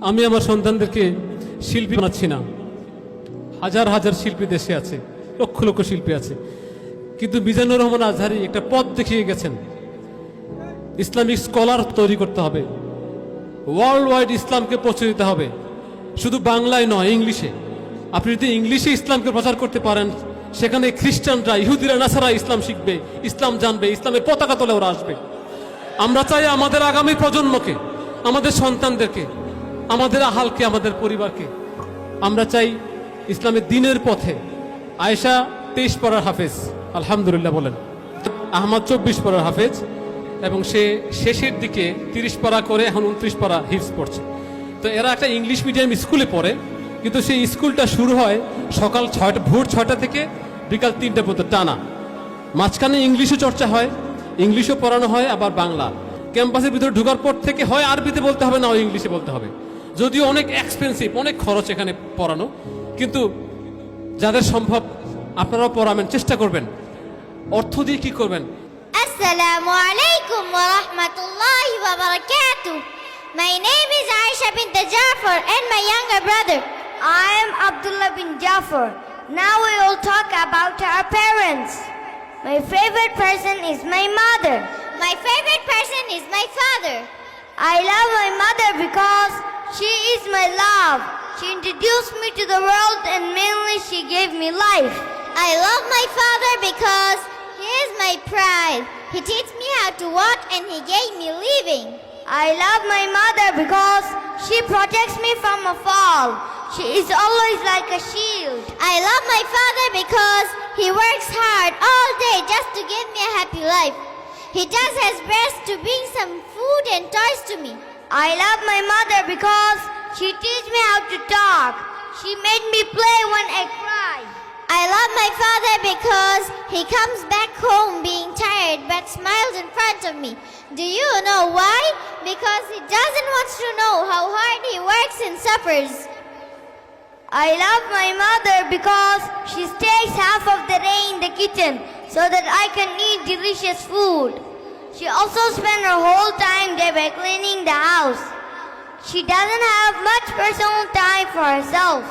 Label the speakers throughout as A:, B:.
A: আমি আমার সন্তানদেরকে শিল্পী বানাচ্ছি না। হাজার হাজার শিল্পী দেশে আছে, লক্ষ লক্ষ শিল্পী আছে। কিন্তু মিজানুর রহমান আজহারি একটা পথ দেখিয়ে গেছেন। ইসলামিক স্কলার তৈরি করতে হবে। ওয়ার্ল্ড ওয়াইড ইসলামকে পৌঁছে দিতে হবে। শুধু বাংলায় নয়, ইংলিশে। আপনি যদি ইংলিশে ইসলামকে প্রচার করতে পারেন, সেখানে খ্রিস্টানরা, ইহুদিরা, নাসারা ইসলাম শিখবে, ইসলাম জানবে, ইসলামের পতাকা তোলে ওরা আসবে। আমরা চাই আমাদের আগামী প্রজন্মকে, আমাদের সন্তানদেরকে আমাদের আহালকে, আমাদের পরিবারকে। আমরা চাই ইসলামের দিনের পথে আয়েশা তেইশ পড়ার হাফেজ, আলহামদুলিল্লাহ বলেন। আহমদ চব্বিশ পড়ার হাফেজ এবং সে শেষের দিকে তিরিশ পারা করে এখন উনত্রিশ পারা হিপস পড়ছে। তো এরা একটা ইংলিশ মিডিয়াম স্কুলে পড়ে, কিন্তু সেই স্কুলটা শুরু হয় সকাল ছয়টা, ভোর ছয়টা থেকে বিকাল তিনটা পর্যন্ত টানা। মাঝখানে ইংলিশও চর্চা হয়, ইংলিশও পড়ানো হয়, আবার বাংলা। ক্যাম্পাসের ভিতরে ঢুকার পর থেকে হয় আরবিতে বলতে হবে, না ইংলিশে বলতে হবে। যদিও অনেক এক্সপেন্সিভ অনেক খরচ এখানে পড়ানো কিন্তু যাদের সম্ভব আপনারাও পড়াবেন চেষ্টা করবেন অর্থ দিয়ে কি করবেন.
B: My name is Aisha bint Jafar and my younger brother.
C: I am Abdullah bin Jafar. Now we will talk about our parents. My favorite person is my mother.
B: My favorite person is my father.
C: I love my mother because she is my love. She introduced me to the world and mainly she gave me life.
B: I love my father because he is my pride. He teach me how to walk and he gave me living.
C: I love my mother because she protects me from a fall. She is always like a shield.
B: I love my father because he works hard all day just to give me a happy life. He does his best to bring some food and toys to me.
C: I love my mother because she teach me how to talk. She made me play when I cry.
B: I love my father because he comes back home being tired but smiles in front of me. Do you know why? Because he doesn't want to know how hard he works and suffers.
C: I love my mother because she stays half of the day in the kitchen so that I can eat delicious food. She also spends her whole time there by cleaning the house. She doesn't have much personal time for herself.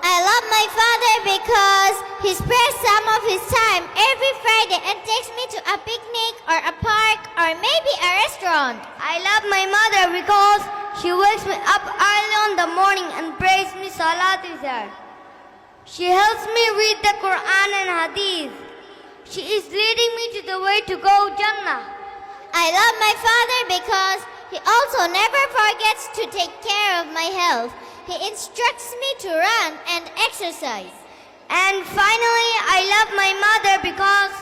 B: I love my father because he spares some of his time every Friday and takes me to a picnic or a park or maybe a restaurant.
C: I love my mother because she wakes me up early in the morning and prays me salat with her. She helps me read the Quran and Hadith. She is leading me to the way to go Jannah.
B: I love my father because he also never forgets to take care of my health. He instructs me to run and exercise.
C: And finally, I love my mother because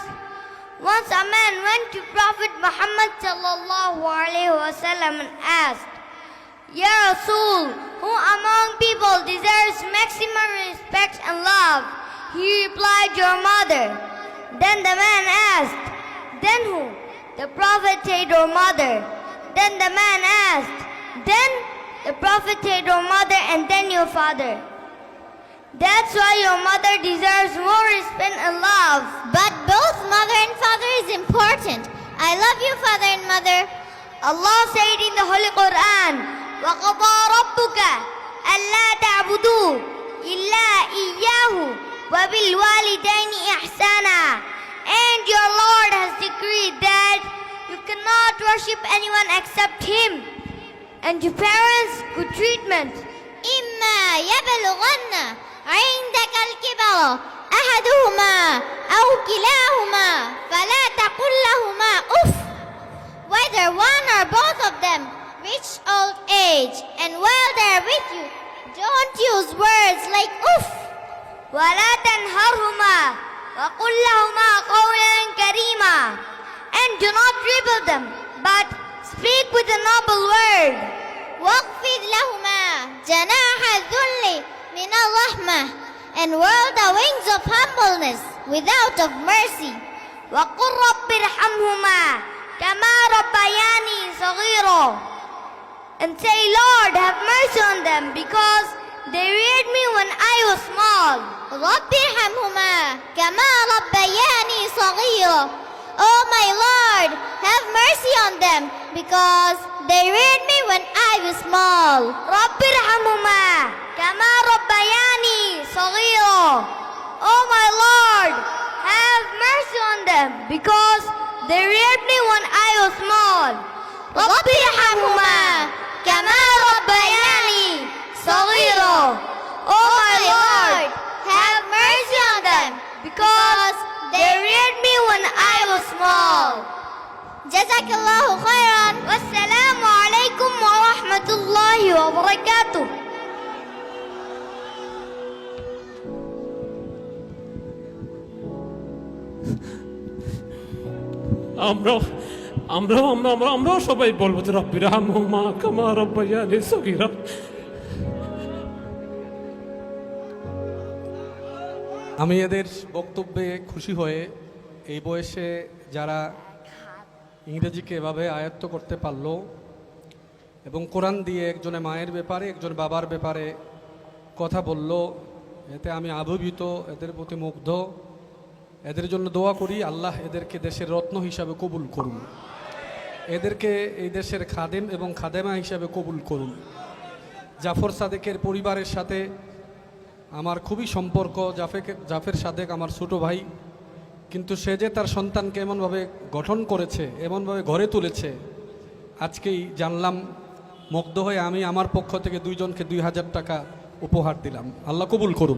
C: once a man went to Prophet Muhammad sallallahu alaihi wasallam and asked, Ya Rasul, who among people deserves maximum respect and love? He replied, Your mother. Then the man asked, Then who? The Prophet said, Your mother. Then the man asked, Then the Prophet said, Your mother and then your father. That's why your mother deserves more respect and love.
B: But both mother and father is important. I love you, father and mother.
C: Allah said in the Holy Quran, وَقَضَى رَبُّكَ أَلَّا تَعْبُدُوا إِلَّا إِيَّاهُ وَبِالْوَالِدَيْنِ إِحْسَانًا And your Lord has decreed that you cannot worship anyone except Him. And to parents, good treatment.
B: إما يبلغن عندك الكبر أحدهما أو كلاهما فلا تقل لهما أف whether one or both of them reach old age and while they're with you don't use words like uff
C: ولا تنهرهما وقل لهما قولا كريما and do not dribble them but speak with a noble word
B: واخفض لهما جناح الذل من الرحمة and whirl the wings of humbleness without of mercy
C: وقل رب ارحمهما كما ربياني صغيرا and say Lord have mercy on them because they reared me when I was small
B: رب ارحمهما كما ربياني صغيرا Oh my Lord, have mercy on them because they reared me when I was small.
C: رب ارحمهما كما ربياني صغيرا Oh my Lord, have mercy on them because they reared me when I was small.
B: رب ارحمهما كما ربياني صغيرا
C: Oh my Lord, have mercy on them because they reared me when I was small.
B: جزاك الله خيرا
C: والسلام عليكم ورحمة الله وبركاته.
A: আমরাও আমরাও আমরা আমরা আমরাও সবাই বলবো যে রব্বির মা কামা রব্বাইয়ানি সগীরা
D: আমি এদের বক্তব্যে খুশি হয়ে এই বয়সে যারা ইংরেজিকে এভাবে আয়ত্ত করতে পারল এবং কোরআন দিয়ে একজনে মায়ের ব্যাপারে, একজন বাবার ব্যাপারে কথা বলল, এতে আমি আবির্ভূত এদের প্রতি মুগ্ধ। এদের জন্য দোয়া করি, আল্লাহ এদেরকে দেশের রত্ন হিসাবে কবুল করুন। এদেরকে এই দেশের খাদেম এবং খাদেমা হিসাবে কবুল করুন। জাফর সাদেকের পরিবারের সাথে আমার খুবই সম্পর্ক। জাফেকে জাফের সাদেক আমার ছোট ভাই। কিন্তু সে যে তার সন্তানকে এমনভাবে গঠন করেছে, এমনভাবে ঘরে তুলেছে, আজকেই জানলাম, মুগ্ধ হয়ে আমি আমার পক্ষ থেকে দুইজনকে দুই হাজার টাকা উপহার দিলাম। আল্লাহ কবুল করুন।